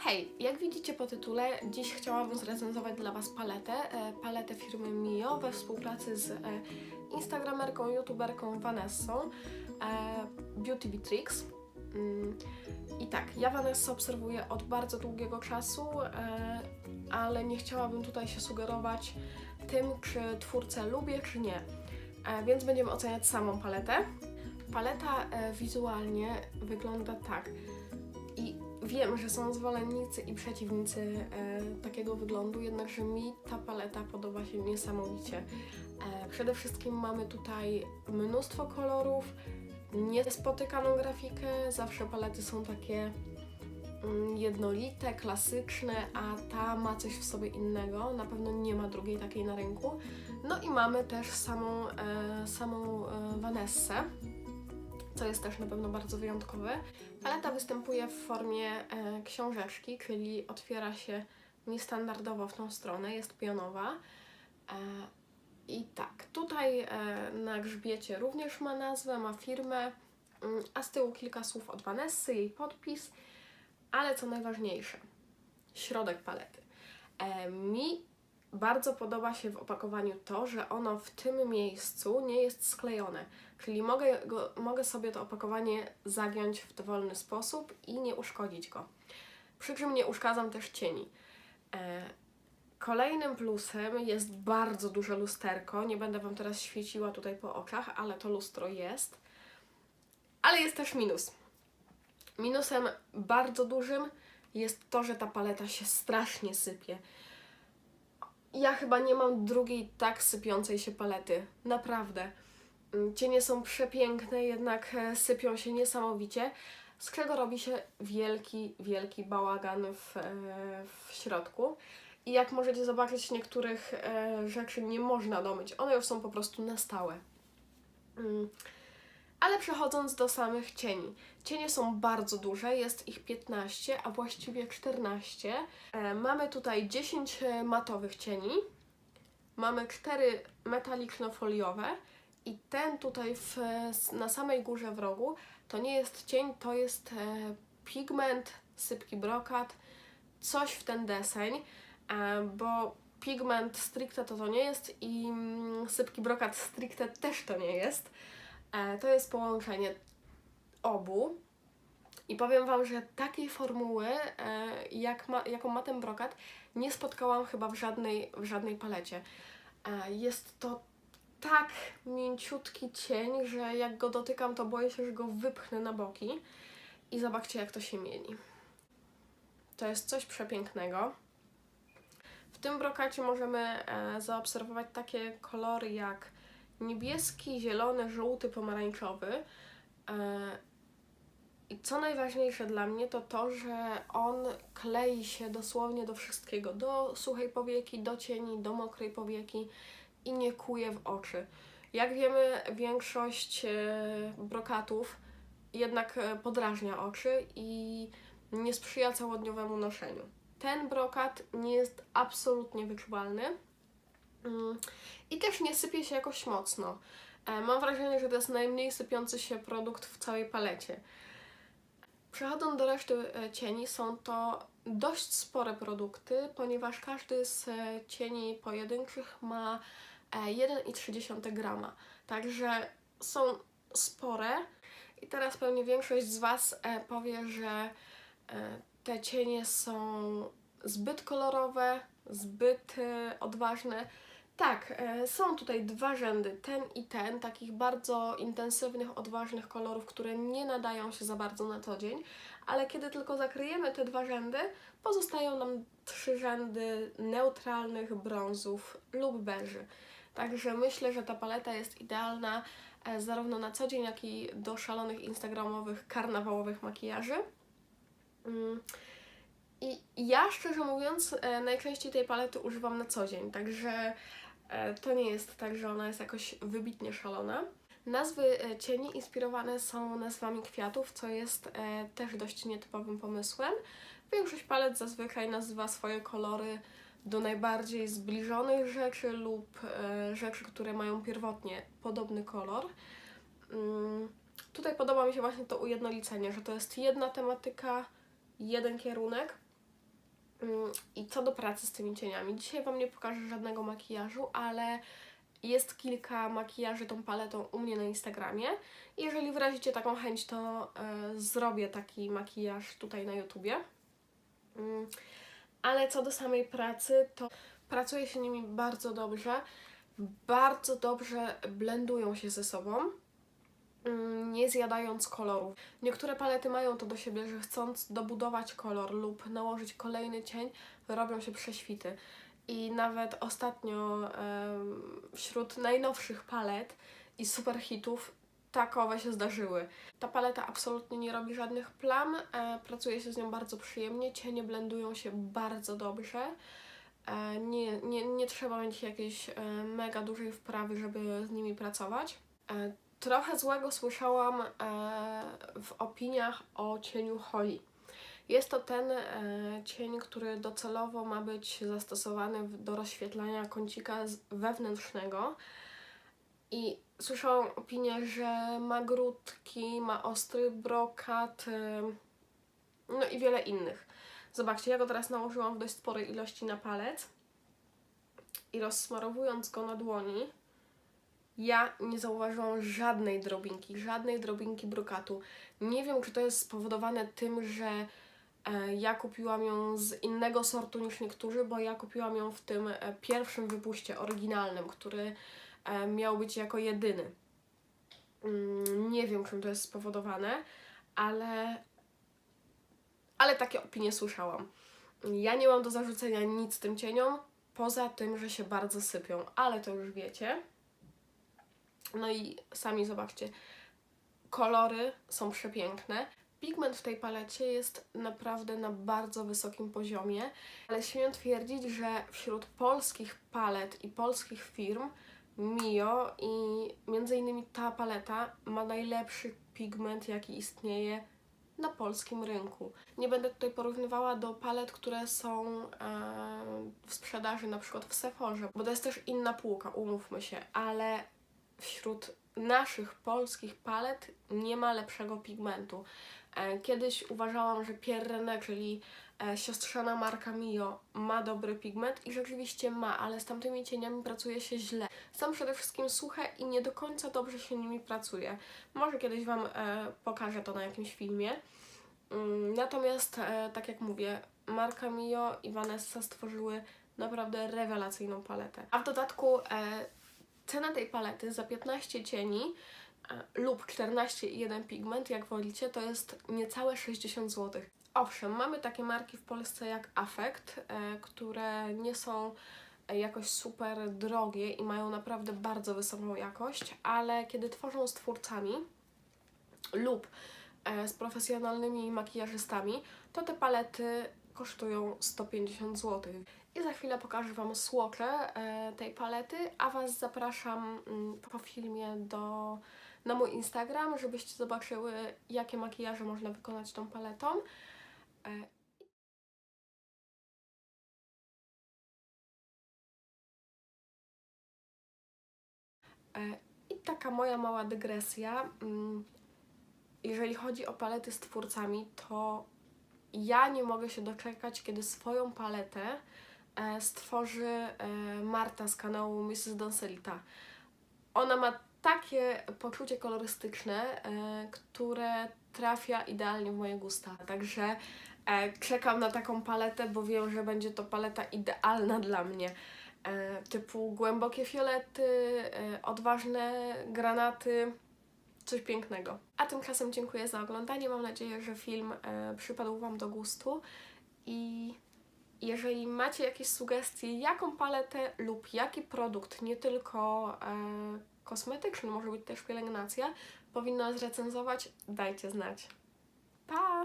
Hej, jak widzicie po tytule, dziś chciałabym zrecenzować dla Was paletę. E, paletę firmy Mio we współpracy z e, instagramerką, youtuberką Vanessą e, Beauty Beatrix. Mm, I tak, ja Vanessę obserwuję od bardzo długiego czasu, ale nie chciałabym tutaj się sugerować tym, czy twórcę lubię, czy nie. Więc będziemy oceniać samą paletę. Paleta wizualnie wygląda tak. Wiem, że są zwolennicy i przeciwnicy e, takiego wyglądu, jednakże mi ta paleta podoba się niesamowicie. E, przede wszystkim mamy tutaj mnóstwo kolorów, niespotykaną grafikę, zawsze palety są takie mm, jednolite, klasyczne, a ta ma coś w sobie innego, na pewno nie ma drugiej takiej na rynku. No i mamy też samą, e, samą e, Vanessę, co jest też na pewno bardzo wyjątkowe. Paleta występuje w formie e, książeczki, czyli otwiera się niestandardowo w tą stronę, jest pionowa. E, I tak, tutaj e, na grzbiecie również ma nazwę, ma firmę, mm, a z tyłu kilka słów od Vanessy, jej podpis, ale co najważniejsze, środek palety. E, mi bardzo podoba się w opakowaniu to, że ono w tym miejscu nie jest sklejone. Czyli mogę, go, mogę sobie to opakowanie zagiąć w dowolny sposób i nie uszkodzić go. Przy czym nie uszkadzam też cieni. E, kolejnym plusem jest bardzo duże lusterko. Nie będę Wam teraz świeciła tutaj po oczach, ale to lustro jest. Ale jest też minus. Minusem bardzo dużym jest to, że ta paleta się strasznie sypie. Ja chyba nie mam drugiej tak sypiącej się palety. Naprawdę. Mm, Cienie są przepiękne, jednak e, sypią się niesamowicie, z czego robi się wielki, wielki bałagan w, e, w środku. I jak możecie zobaczyć, niektórych e, rzeczy nie można domyć. One już są po prostu na stałe. Ale przechodząc do samych cieni. Cienie są bardzo duże, jest ich 15, a właściwie 14. E, mamy tutaj 10 matowych cieni, mamy 4 metaliczno-foliowe i ten tutaj w, na samej górze w rogu to nie jest cień, to jest e, pigment, sypki brokat, coś w ten deseń, e, bo pigment stricte to to nie jest i mm, sypki brokat stricte też to nie jest. E, to jest połączenie obu. I powiem Wam, że takiej formuły, e, jak ma, jaką ma ten brokat, nie spotkałam chyba w żadnej, w żadnej palecie. E, jest to tak mięciutki cień, że jak go dotykam, to boję się, że go wypchnę na boki. I zobaczcie, jak to się mieni. To jest coś przepięknego. W tym brokacie możemy zaobserwować takie kolory jak niebieski, zielony, żółty, pomarańczowy. E, I co najważniejsze dla mnie to to, że on klei się dosłownie do wszystkiego. Do suchej powieki, do cieni, do mokrej powieki i nie kuje w oczy. Jak wiemy, większość e, brokatów jednak e, podrażnia oczy i nie sprzyja całodniowemu noszeniu. Ten brokat nie jest absolutnie wyczuwalny i też nie sypie się jakoś mocno. E, Mam wrażenie, że to jest najmniej sypiący się produkt w całej palecie. Przechodząc do reszty e, cieni, są to dość spore produkty, ponieważ każdy z e, cieni pojedynczych ma e, 1,3 grama. Także są spore. I teraz pewnie większość z Was powie, że te cienie są zbyt kolorowe, zbyt odważne. Tak, e, są tutaj dwa rzędy, ten i ten, takich bardzo intensywnych, odważnych kolorów, które nie nadają się za bardzo na co dzień, ale kiedy tylko zakryjemy te dwa rzędy, pozostają nam trzy rzędy neutralnych brązów lub beży. Także myślę, że ta paleta jest idealna e, zarówno na co dzień, jak i do szalonych instagramowych, karnawałowych makijaży. Mm. I ja szczerze mówiąc, e, najczęściej tej palety używam na co dzień, także to nie jest tak, że ona jest jakoś wybitnie szalona. Nazwy e, cieni inspirowane są nazwami kwiatów, co jest e, też dość nietypowym pomysłem. Większość palet zazwyczaj nazywa swoje kolory do najbardziej zbliżonych rzeczy lub e, rzeczy, które mają pierwotnie podobny kolor. Mm, tutaj podoba mi się właśnie to ujednolicenie, że to jest jedna tematyka, jeden kierunek I co do pracy z tymi cieniami. Dzisiaj Wam nie pokażę żadnego makijażu, ale jest kilka makijaży tą paletą u mnie na Instagramie. Jeżeli wyrazicie taką chęć, to e, zrobię taki makijaż tutaj na YouTubie. Mm, ale co do samej pracy, to pracuje się nimi bardzo dobrze. Bardzo dobrze blendują się ze sobą, mm, nie zjadając kolorów. Niektóre palety mają to do siebie, że chcąc dobudować kolor lub nałożyć kolejny cień, robią się prześwity. I nawet ostatnio wśród najnowszych palet i super hitów takowe się zdarzyły. Ta paleta absolutnie nie robi żadnych plam, e, pracuje się z nią bardzo przyjemnie, cienie blendują się bardzo dobrze. E, nie, nie, nie trzeba mieć jakiejś e, mega dużej wprawy, żeby z nimi pracować. Trochę złego słyszałam e, w opiniach o cieniu Holly. Jest to ten e, cień, który docelowo ma być zastosowany do rozświetlania kącika wewnętrznego. I słyszałam opinię, że ma grudki, ma ostry brokat, e, no i wiele innych. Zobaczcie, ja go teraz nałożyłam w dość sporej ilości na palec i rozsmarowując go na dłoni, ja nie zauważyłam żadnej drobinki, żadnej drobinki brokatu. Nie wiem, czy to jest spowodowane tym, że e, ja kupiłam ją z innego sortu niż niektórzy, bo ja kupiłam ją w tym e, pierwszym wypuście oryginalnym, który e, miał być jako jedyny. Mm, nie wiem, czym to jest spowodowane, ale ale takie opinie słyszałam. Ja nie mam do zarzucenia nic tym cieniom, poza tym, że się bardzo sypią, ale to już wiecie. No i sami zobaczcie, kolory są przepiękne. Pigment w tej palecie jest naprawdę na bardzo wysokim poziomie, ale śmiem twierdzić, że wśród polskich palet i polskich firm Mio i między innymi ta paleta ma najlepszy pigment, jaki istnieje na polskim rynku. Nie będę tutaj porównywała do palet, które są e, w sprzedaży na przykład w Sephorze, bo to jest też inna półka, umówmy się, ale wśród naszych polskich palet nie ma lepszego pigmentu. E, Kiedyś uważałam, że Pierre czyli e, siostrzana marka Mio, ma dobry pigment i rzeczywiście ma, ale z tamtymi cieniami pracuje się źle. Są przede wszystkim suche i nie do końca dobrze się nimi pracuje. Może kiedyś Wam e, pokażę to na jakimś filmie. Mm, Natomiast, tak jak mówię, marka Mio i Vanessa stworzyły naprawdę rewelacyjną paletę. A w dodatku cena tej palety za 15 cieni e, lub 14 i jeden pigment, jak wolicie, to jest niecałe 60 zł. Owszem, mamy takie marki w Polsce jak Affect, e, które nie są jakoś super drogie i mają naprawdę bardzo wysoką jakość, ale kiedy tworzą z twórcami lub e, z profesjonalnymi makijażystami, to te palety kosztują 150 zł. I za chwilę pokażę Wam słocze e, tej palety, a Was zapraszam mm, po filmie do, na mój Instagram, żebyście zobaczyły, jakie makijaże można wykonać tą paletą. E, E, I taka moja mała dygresja. mm, Jeżeli chodzi o palety z twórcami, to ja nie mogę się doczekać, kiedy swoją paletę e, stworzy e, Marta z kanału Mrs. Doncelita. Ona ma takie poczucie kolorystyczne, e, które trafia idealnie w moje gusta. Także czekam na taką paletę, bo wiem, że będzie to paleta idealna dla mnie. Typu głębokie fiolety, odważne granaty, coś pięknego. A tymczasem dziękuję za oglądanie. Mam nadzieję, że film e, przypadł Wam do gustu i jeżeli macie jakieś sugestie, jaką paletę lub jaki produkt, nie tylko e, kosmetyczny, może być też pielęgnacja, powinna zrecenzować, dajcie znać. Pa!